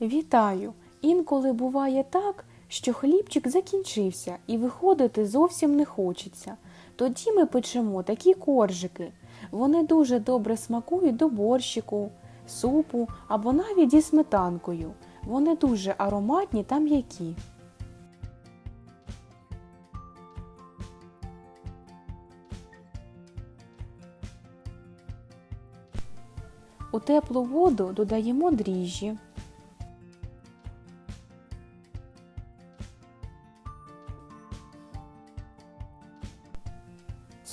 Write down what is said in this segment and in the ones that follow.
Вітаю! Інколи буває так, що хлібчик закінчився і виходити зовсім не хочеться. Тоді ми печемо такі коржики. Вони дуже добре смакують до борщику, супу або навіть зі сметанкою. Вони дуже ароматні та м'які. У теплу воду додаємо дріжджі.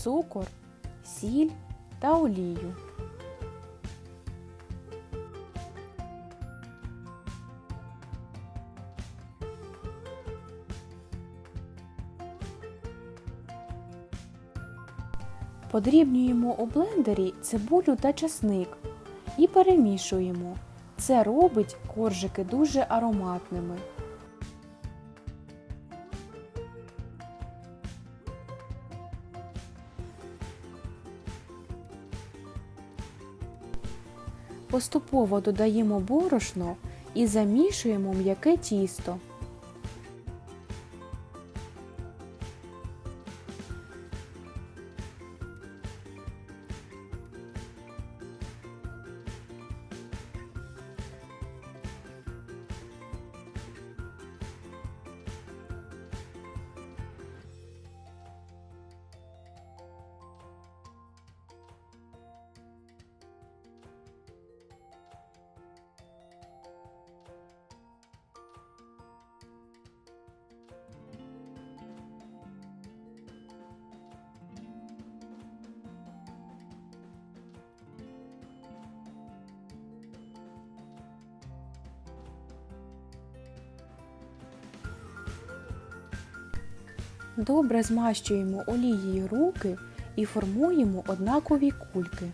Цукор, сіль та олію. Подрібнюємо у блендері цибулю та часник і перемішуємо. Це робить коржики дуже ароматними. Поступово додаємо борошно і замішуємо м'яке тісто. Добре змащуємо олією руки і формуємо однакові кульки.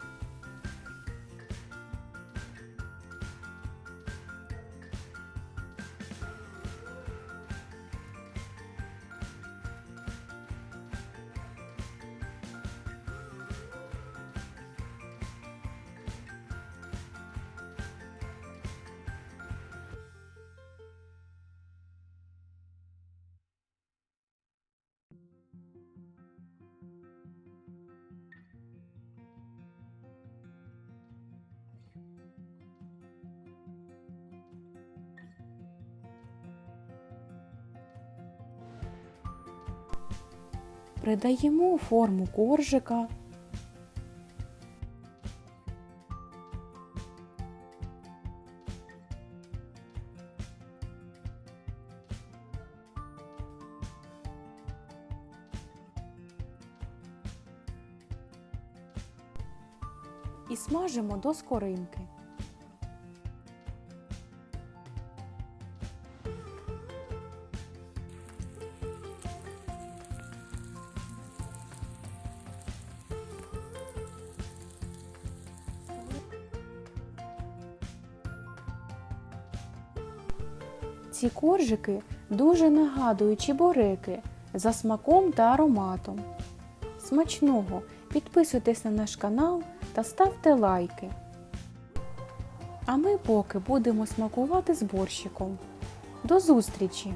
Придаємо форму коржика. І смажимо до скоринки. Ці коржики дуже нагадують чебуреки за смаком та ароматом. Смачного! Підписуйтесь на наш канал та ставте лайки. А ми поки будемо смакувати з борщиком. До зустрічі!